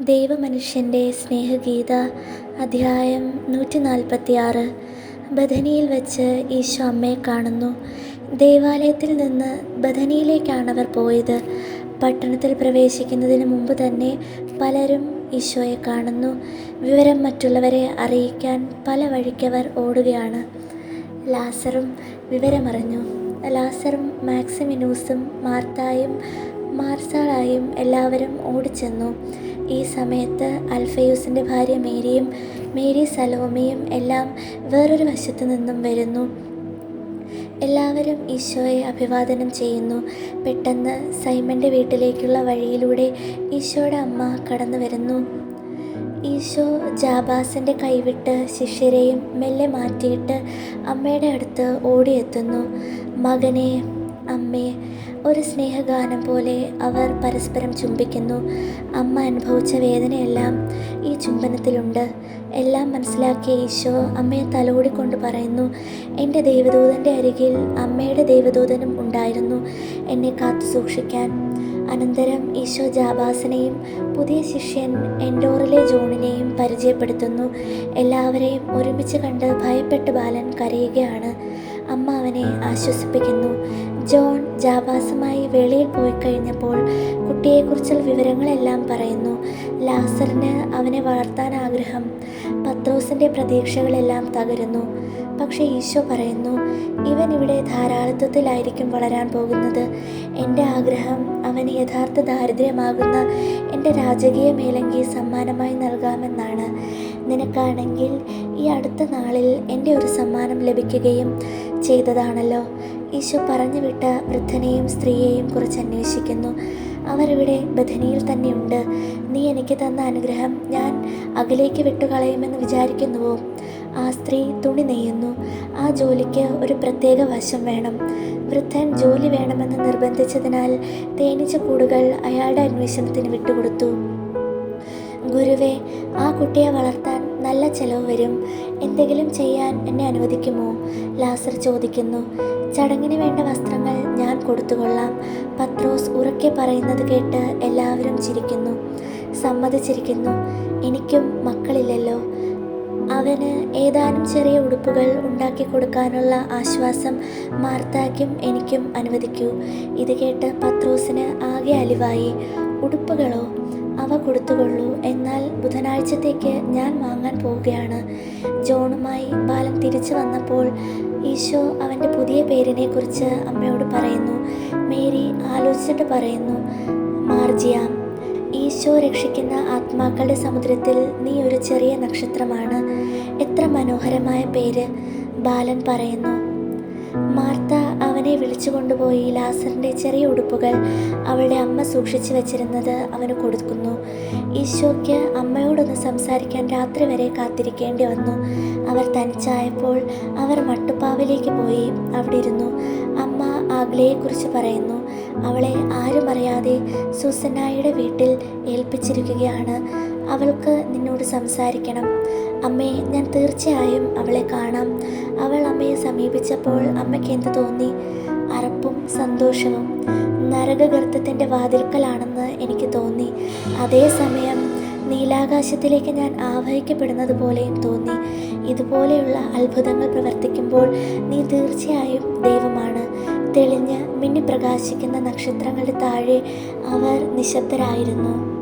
ദൈവമനുഷ്യന്റെ സ്നേഹഗീത അധ്യായം നൂറ്റി നാൽപ്പത്തി ആറ് ബഥനിയിൽ വച്ച് ഈശോ അമ്മയെ കാണുന്നു. ദേവാലയത്തിൽ നിന്ന് ബഥനിയിലേക്കാണ് അവർ പോയത്. പട്ടണത്തിൽ പ്രവേശിക്കുന്നതിന് മുമ്പ് തന്നെ പലരും ഈശോയെ കാണുന്നു. വിവരം മറ്റുള്ളവരെ അറിയിക്കാൻ പല വഴിക്കവർ ഓടുകയാണ്. ലാസറും വിവരമറിഞ്ഞു. ലാസറും മാക്സിമിനൂസും മാർത്തായും മാർസാളായും എല്ലാവരും ഓടിച്ചെന്നു. ഈ സമയത്ത് അൽഫയൂസിന്റെ ഭാര്യ മേരിയും മേരി സലോമിയും എല്ലാം വേറൊരു വശത്തു നിന്നും വരുന്നു. എല്ലാവരും ഈശോയെ അഭിവാദനം ചെയ്യുന്നു. പെട്ടെന്ന് സൈമന്റെ വീട്ടിലേക്കുള്ള വഴിയിലൂടെ ഈശോയുടെ അമ്മ കടന്നു വരുന്നു. ഈശോ ജാബാസിന്റെ കൈവിട്ട് ശിഷ്യരെയും മെല്ലെ മാറ്റിയിട്ട് അമ്മയുടെ അടുത്ത് ഓടിയെത്തുന്നു. മകനെ അമ്മേ ഒരു സ്നേഹഗാനം പോലെ അവർ പരസ്പരം ചുംബിക്കുന്നു. അമ്മ അനുഭവിച്ച വേദനയെല്ലാം ഈ ചുംബനത്തിലുണ്ട്. എല്ലാം മനസ്സിലാക്കിയ ഈശോ അമ്മയെ തലോടിക്കൊണ്ട് പറയുന്നു എന്റെ ദൈവദൂതന്റെ അരികിൽ അമ്മയുടെ ദൈവദൂതനും ഉണ്ടായിരുന്നു. എന്നെ കാത്തു സൂക്ഷിക്കാൻ. അനന്തരം ഈശോ ജാബാസിനെയും പുതിയ ശിഷ്യൻ എൻഡോറിലെ ജോണിനെയും പരിചയപ്പെടുത്തുന്നു. എല്ലാവരെയും ഒരുമിച്ച് കണ്ട് ഭയപ്പെട്ട് ബാലൻ കരയുകയാണ്. അമ്മ അവനെ ആശ്വസിപ്പിക്കുന്നു. ജോൺ ജാബാസുമായി വെളിയിൽ പോയി കഴിഞ്ഞപ്പോൾ കുട്ടിയെക്കുറിച്ചുള്ള വിവരങ്ങളെല്ലാം പറയുന്നു. ലാസറിന് അവനെ വളർത്താൻ ആഗ്രഹം പത്രോസിന്റെ പ്രതീക്ഷകളെല്ലാം തകരുന്നു. പക്ഷേ ഈശോ പറയുന്നു ഇവൻ ഇവിടെ ധാരാളിത്വത്തിലായിരിക്കും വളരാൻ പോകുന്നത്. എന്റെ ആഗ്രഹം അവന് യഥാർത്ഥ ദാരിദ്ര്യമാകുന്ന എന്റെ രാജകീയ മേലങ്കി സമ്മാനമായി നൽകാമെന്നാണ്. നിനക്കാണെങ്കിൽ ഈ അടുത്ത നാളിൽ എന്റെ ഒരു സമ്മാനം ലഭിക്കുകയും ചെയ്തതാണല്ലോ. ഈശോ പറഞ്ഞു വിട്ട വൃദ്ധനെയും സ്ത്രീയെയും കുറിച്ച് അന്വേഷിക്കുന്നു. അവരിവിടെ ബഥനിയിൽ തന്നെയുണ്ട്. നീ എനിക്ക് തന്ന അനുഗ്രഹം ഞാൻ അകലേക്ക് വിട്ടുകളയുമെന്ന് വിചാരിക്കുന്നുവോ? ആ സ്ത്രീ തുണി നെയ്യുന്നു. ആ ജോലിക്ക് ഒരു പ്രത്യേക വശം വേണം. വൃദ്ധൻ ജോലി വേണമെന്ന് നിർബന്ധിച്ചതിനാൽ തേനീച്ച കൂടുകൾ അയാളുടെ അന്വേഷണത്തിന് വിട്ടുകൊടുത്തു. ഗുരുവെ ആ കുട്ടിയെ വളർത്താൻ നല്ല ചെലവ് വരും. എന്തെങ്കിലും ചെയ്യാൻ എന്നെ അനുവദിക്കുമോ? ലാസർ ചോദിക്കുന്നു. ചടങ്ങിന് വേണ്ട വസ്ത്രങ്ങൾ ഞാൻ കൊടുത്തുകൊള്ളാം. പത്രോസ് ഉറക്കെ പറയുന്നത് കേട്ട് എല്ലാവരും ചിരിക്കുന്നു. സമ്മതിച്ചിരിക്കുന്നു. എനിക്കും മക്കളില്ലല്ലോ. അവന് ഏതാനും ചെറിയ ഉടുപ്പുകൾ ഉണ്ടാക്കി കൊടുക്കാനുള്ള ആശ്വാസം മാർത്താക്കും എനിക്കും അനുവദിക്കൂ. ഇത് കേട്ട് പത്രോസിന് ആകെ അലിവായി. ഉടുപ്പുകളോ? അവ കൊടുത്തുകൊള്ളൂ. എന്നാൽ ബുധനാഴ്ചത്തേക്ക് ഞാൻ വാങ്ങാൻ പോവുകയാണ്. ജോണുമായി ബാലൻ തിരിച്ചു വന്നപ്പോൾ ഈശോ അവന്റെ പുതിയ പേരിനെക്കുറിച്ച് അമ്മയോട് പറയുന്നു. മേരി ആലോചിച്ചിട്ട് പറയുന്നു മാർജിയാം ഈശോ രക്ഷിക്കുന്ന ആത്മാക്കളുടെ സമുദ്രത്തിൽ നീ ഒരു ചെറിയ നക്ഷത്രമാണ്. എത്ര മനോഹരമായ പേര് ബാലൻ പറയുന്നു. മാർത്ത വിളിച്ചു കൊണ്ടുപോയി ലാസറിന്റെ ചെറിയ ഉടുപ്പുകൾ അവളുടെ അമ്മ സൂക്ഷിച്ചു വെച്ചിരുന്നത് അവന് കൊടുക്കുന്നു. ഈശോയ്ക്ക് അമ്മയോടൊന്ന് സംസാരിക്കാൻ രാത്രി വരെ കാത്തിരിക്കേണ്ടി വന്നു. അവർ തനിച്ചായപ്പോൾ അവർ മട്ടുപ്പാവിലേക്ക് പോയി. അവിടെ ഇരുന്നു. അമ്മ ആഗ്ലയെക്കുറിച്ച് പറയുന്നു. അവളെ ആരും അറിയാതെ സുസന്നായുടെ വീട്ടിൽ ഏൽപ്പിച്ചിരിക്കുകയാണ്. അവൾക്ക് നിന്നോട് സംസാരിക്കണം. അമ്മേ ഞാൻ തീർച്ചയായും അവളെ കാണാം. അവൾ അമ്മയെ സമീപിച്ചപ്പോൾ അമ്മയ്ക്ക് എന്ത് തോന്നി? അറപ്പും സന്തോഷവും. നരകഗർത്തത്തിന്റെ വാതിൽക്കലാണെന്ന് എനിക്ക് തോന്നി. അതേസമയം നീലാകാശത്തിലേക്ക് ഞാൻ ആവഹിക്കപ്പെടുന്നത് പോലെയും തോന്നി. ഇതുപോലെയുള്ള അത്ഭുതങ്ങൾ പ്രവർത്തിക്കുമ്പോൾ നീ തീർച്ചയായും ദൈവമാണ്. തെളിഞ്ഞ് മിന്നി പ്രകാശിക്കുന്ന നക്ഷത്രങ്ങളുടെ താഴെ അവർ നിശബ്ദരായിരുന്നു.